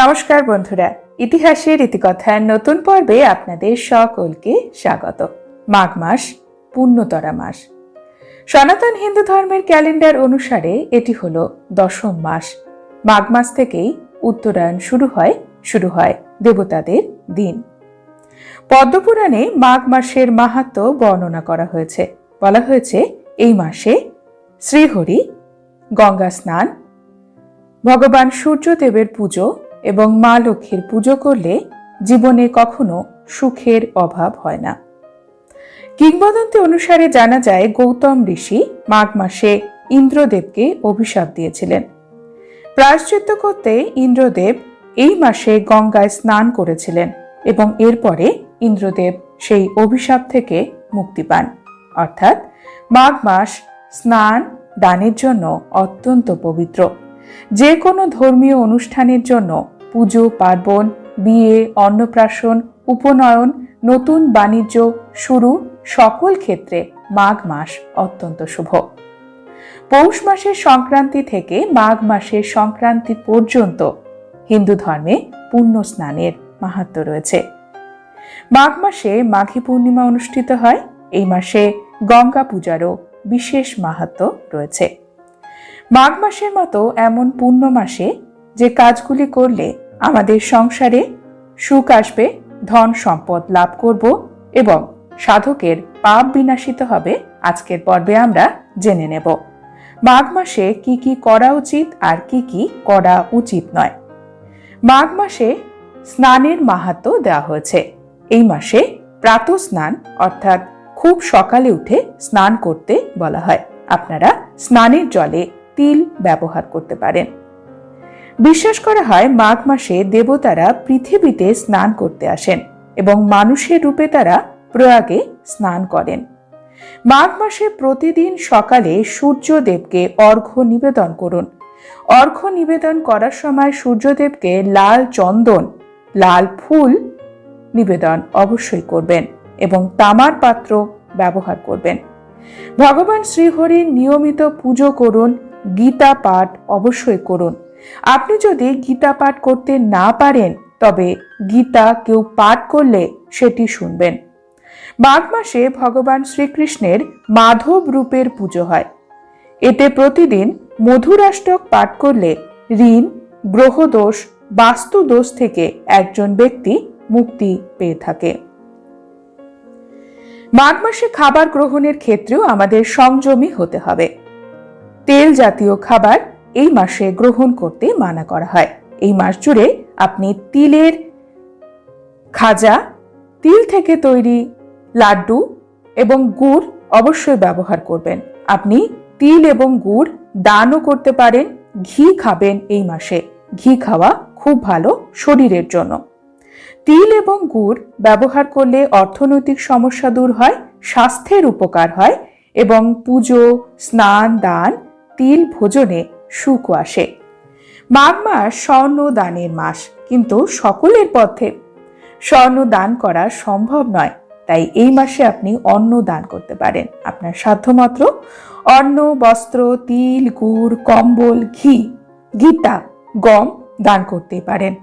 নমস্কার বন্ধুরা, ইতিহাসের ইতিকথার নতুন পর্বে আপনাদের সকলকে স্বাগত। মাঘ মাস, পূর্ণতরা মাস। সনাতন হিন্দু ধর্মের ক্যালেন্ডার অনুসারে এটি হলো দশম মাস। মাঘ মাস থেকেই উত্তরায়ণ শুরু হয় শুরু হয় দেবতাদের দিন। পদ্মপুরাণে মাঘ মাসের মাহাত্ম বর্ণনা করা হয়েছে। বলা হয়েছে, এই মাসে শ্রীহরি গঙ্গা স্নান, ভগবান সূর্যদেবের পুজো এবং মা লক্ষ্মীর পুজো করলে জীবনে কখনো সুখের অভাব হয় না। কিংবদন্তি অনুসারে জানা যায়, গৌতম ঋষি মাঘ মাসে ইন্দ্রদেবকে অভিশাপ দিয়েছিলেন। প্রায়শ্চিত্ত করতে ইন্দ্রদেব এই মাসে গঙ্গায় স্নান করেছিলেন এবং এরপরে ইন্দ্রদেব সেই অভিশাপ থেকে মুক্তি পান। অর্থাৎ মাঘ মাস স্নান দানের জন্য অত্যন্ত পবিত্র। যে কোনো ধর্মীয় অনুষ্ঠানের জন্য পুজো, পার্বণ, বিয়ে, অন্নপ্রাশন, উপনয়ন, নতুন বাণিজ্য শুরু সকল ক্ষেত্রে মাঘ মাস অত্যন্ত শুভ। পৌষ মাসের সংক্রান্তি থেকে মাঘ মাসের সংক্রান্তি পর্যন্ত হিন্দু ধর্মে পুণ্য স্নানের মাহাত্ম রয়েছে। মাঘ মাসে মাঘী পূর্ণিমা অনুষ্ঠিত হয়, এই মাসে গঙ্গা পূজারও বিশেষ মাহাত্ম রয়েছে। মাঘ মাসের মতো এমন পূর্ণ মাসে যে কাজগুলি করলে আমাদের সংসারে সুখ আসবে, ধন সম্পদ লাভ করব এবং সাধকের পাপ বিনাশিত হবে আজকের পর্বে আমরা জেনে নেব। মাঘ মাসে কি কি করা উচিত আর কি কি করা উচিত নয়। মাঘ মাসে স্নানের মাহাত্ম দেওয়া হয়েছে। এই মাসে প্রাত স্নান অর্থাৎ খুব সকালে উঠে স্নান করতে বলা হয়। আপনারা স্নানের জলে তিল ব্যবহার করতে পারেন। বিশ্বাস করা হয় মাঘ মাসে দেবতারা পৃথিবীতে স্নান করতে আসেন এবং মানুষের রূপে তারা প্রয়াগে স্নান করেন। মাঘ মাসে প্রতিদিন সকালে সূর্যদেবকে অর্ঘ্য নিবেদন করুন। অর্ঘ্য নিবেদন করার সময় সূর্যদেবকে লাল চন্দন, লাল ফুল নিবেদন অবশ্যই করবেন এবং তামার পাত্র ব্যবহার করবেন। ভগবান শ্রীহরির নিয়মিত পুজো করুন, গীতা পাঠ অবশ্যই করুন। আপনি যদি গীতা পাঠ করতে না পারেন, তবে গীতা কেউ পাঠ করলে সেটি শুনবেন। মাঘ মাসে ভগবান শ্রীকৃষ্ণের মাধব রূপের পুজো হয়। এতে প্রতিদিন মধুরাষ্টক পাঠ করলে ঋণ, গ্রহদোষ, বাস্তুদোষ থেকে একজন ব্যক্তি মুক্তি পেয়ে থাকে। মাঘ মাসে খাবার গ্রহণের ক্ষেত্রেও আমাদের সংযমী হতে হবে। তেল জাতীয় খাবার এই মাসে গ্রহণ করতে মানা করা হয়। এই মাস জুড়ে আপনি তিলের খাজা, তিল থেকে তৈরি লাড্ডু এবং গুড় অবশ্যই ব্যবহার করবেন। আপনি তিল এবং গুড় দানও করতে পারেন, ঘি খাবেন এই মাসে। ঘি খাওয়া খুব ভালো শরীরের জন্য। তিল এবং গুড় ব্যবহার করলে অর্থনৈতিক সমস্যা দূর হয়, স্বাস্থ্যের উপকার হয় এবং পুজো, স্নান, দান, তিল ভোজনে সুখ আসে। মাঘ মাস স্বর্ণ দানের মাস, কিন্তু সকলের পথে। স্বর্ণ দান করা সম্ভব নয়, তাই এই মাসে আপনি অন্ন দান করতে পারেন। আপনার সাধ্যমাত্র অন্ন, বস্ত্র, তিল, গুড়, কম্বল, ঘি, গীতা, গম দান করতে পারেন।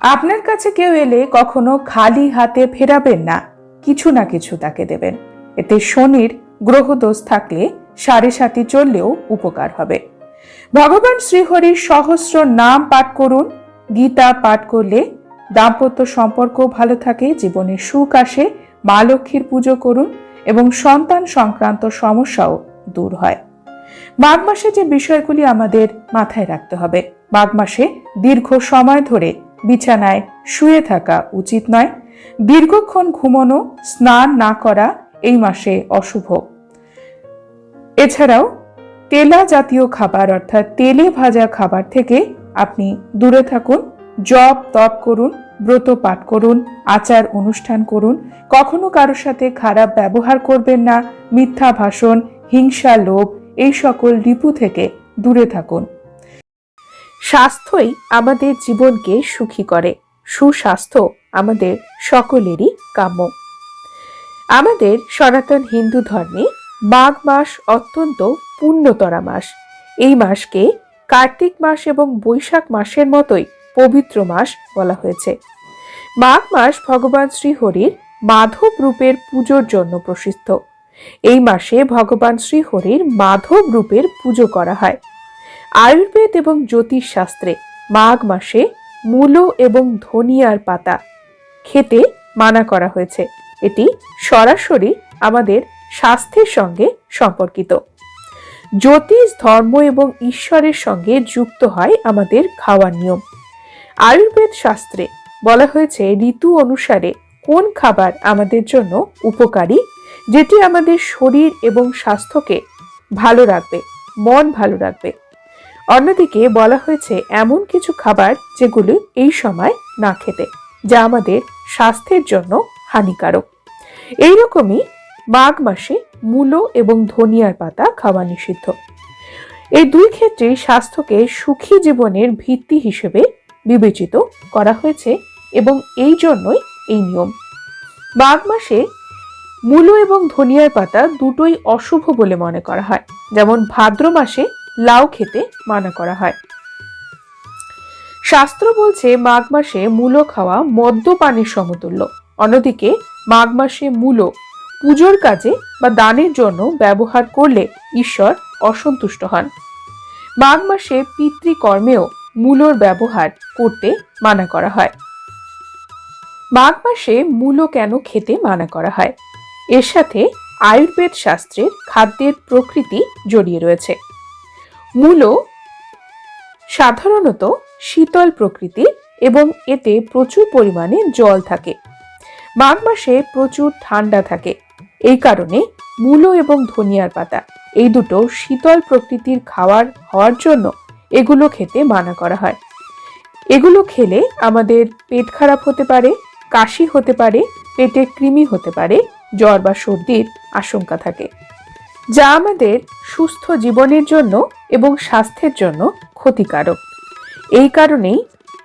আপনার কাছে কেউ এলে কখনো খালি হাতে ফেরাবেন না, কিছু না কিছু তাকে দেবেন। এতে শনির গ্রহদোষ থাকলে সাড়ে সাতি চললেও উপকার হবে। ভগবান শ্রীহরির সহস্র নাম পাঠ করুন। গীতা পাঠ করলে দাম্পত্য সম্পর্ক ভালো থাকে, জীবনে সুখ আসে, মা লক্ষ্মীর পুজো করুন এবং সন্তান সংক্রান্ত সমস্যাও দূর হয়। মাঘ মাসে যে বিষয়গুলি আমাদের মাথায় রাখতে হবে। মাঘ মাসে দীর্ঘ সময় ধরে বিছানায় শুয়ে থাকা উচিত নয়। দীর্ঘক্ষণ ঘুমানো, স্নান না করা এই মাসে অশুভ। এছাড়াও তেলা জাতীয় খাবার অর্থাৎ তেলে ভাজা খাবার থেকে আপনি দূরে থাকুন, জপ, তপ করুন, ব্রত পাঠ করুন, আচার অনুষ্ঠান করুন। কখনো কারোর সাথে খারাপ ব্যবহার করবেন না, মিথ্যা ভাষণ, হিংসা, লোভ, এই সকল রিপু থেকে দূরে থাকুন। স্বাস্থ্যই আমাদের জীবনকে সুখী করে, সুস্বাস্থ্য আমাদের সকলেরই কাম্য। আমাদের সনাতন হিন্দু ধর্মে মাঘ মাস অত্যন্ত পুণ্যতরা মাস। এই মাসকে কার্তিক মাস এবং বৈশাখ মাসের মতোই পবিত্র মাস বলা হয়েছে। মাঘ মাস ভগবান শ্রীহরির মাধব রূপের পুজোর জন্য প্রসিদ্ধ। এই মাসে ভগবান শ্রীহরির মাধব রূপের পুজো করা হয়। আয়ুর্বেদ এবং জ্যোতিষ শাস্ত্রে মাঘ মাসে মূলো এবং ধনিয়ার পাতা খেতে মানা করা হয়েছে। এটি সরাসরি আমাদের স্বাস্থ্যের সঙ্গে সম্পর্কিত। জ্যোতিষ, ধর্ম এবং ঈশ্বরের সঙ্গে যুক্ত হয় আমাদের খাওয়ার নিয়ম। আয়ুর্বেদ শাস্ত্রে বলা হয়েছে, ঋতু অনুসারে কোন খাবার আমাদের জন্য উপকারী, যেটি আমাদের শরীর এবং স্বাস্থ্যকে ভালো রাখবে, মন ভালো রাখবে। অন্যদিকে বলা হয়েছে, এমন কিছু খাবার যেগুলি এই সময় না খেতে, যা আমাদের স্বাস্থ্যের জন্য হানিকারক। এইরকমই মাঘ মাসে মূলো এবং ধনিয়ার পাতা খাওয়া নিষিদ্ধ। এই দুই ক্ষেত্রেই স্বাস্থ্যকে সুখী জীবনের ভিত্তি হিসেবে বিবেচিত করা হয়েছে এবং এই জন্যই এই নিয়ম। মাঘ মাসে মূলো এবং ধনিয়ার পাতা দুটোই অশুভ বলে মনে করা হয়, যেমন ভাদ্র মাসে লাউ খেতে মানা করা হয়। শাস্ত্র বলছে মাঘ মাসে মূলো খাওয়া মদ্যপানের সমতুল্য, অন্যদিকে মাঘ মাসে মূলো পুজোর কাজে বা দানের জন্য ব্যবহার করলে ঈশ্বর অসন্তুষ্ট হন। মাঘ মাসে পিতৃকর্মেও মূলোর ব্যবহার করতে মানা করা হয়। মাঘ মাসে মূলো কেন খেতে মানা করা হয়? এর সাথে আয়ুর্বেদ শাস্ত্রের খাদ্যের প্রকৃতি জড়িয়ে রয়েছে। মূলো সাধারণত শীতল প্রকৃতির এবং এতে প্রচুর পরিমাণে জল থাকে। মাঘ মাসে প্রচুর ঠান্ডা থাকে। এই কারণে মূলো এবং ধনিয়ার পাতা, এই দুটো শীতল প্রকৃতির খাবার হওয়ার জন্য এগুলো খেতে মানা করা হয়। এগুলো খেলে আমাদের পেট খারাপ হতে পারে, কাশি হতে পারে, পেটে কৃমি হতে পারে, জ্বর বা সর্দির আশঙ্কা থাকে। যা আমাদের সুস্থ জীবনের জন্য এবং স্বাস্থ্যের জন্য ক্ষতিকারক। এই কারণেই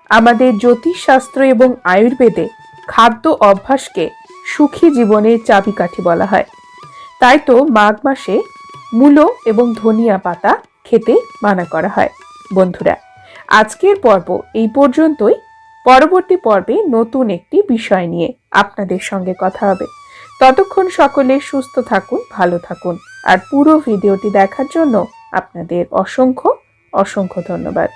আমাদের জ্যোতিষশাস্ত্র এবং আয়ুর্বেদে খাদ্য অভ্যাসকে সুখী জীবনের চাবিকাঠি বলা হয়। তাই তো মাঘ মাসে মূলো এবং ধনিয়া পাতা খেতে মানা করা হয়। বন্ধুরা, আজকের পর্ব এই পর্যন্তই। পরবর্তী পর্বে নতুন একটি বিষয় নিয়ে আপনাদের সঙ্গে কথা হবে। ততক্ষণ সকলে সুস্থ থাকুন, ভালো থাকুন। আর পুরো ভিডিওটি দেখার জন্য আপনাদের অসংখ্য অসংখ্য ধন্যবাদ।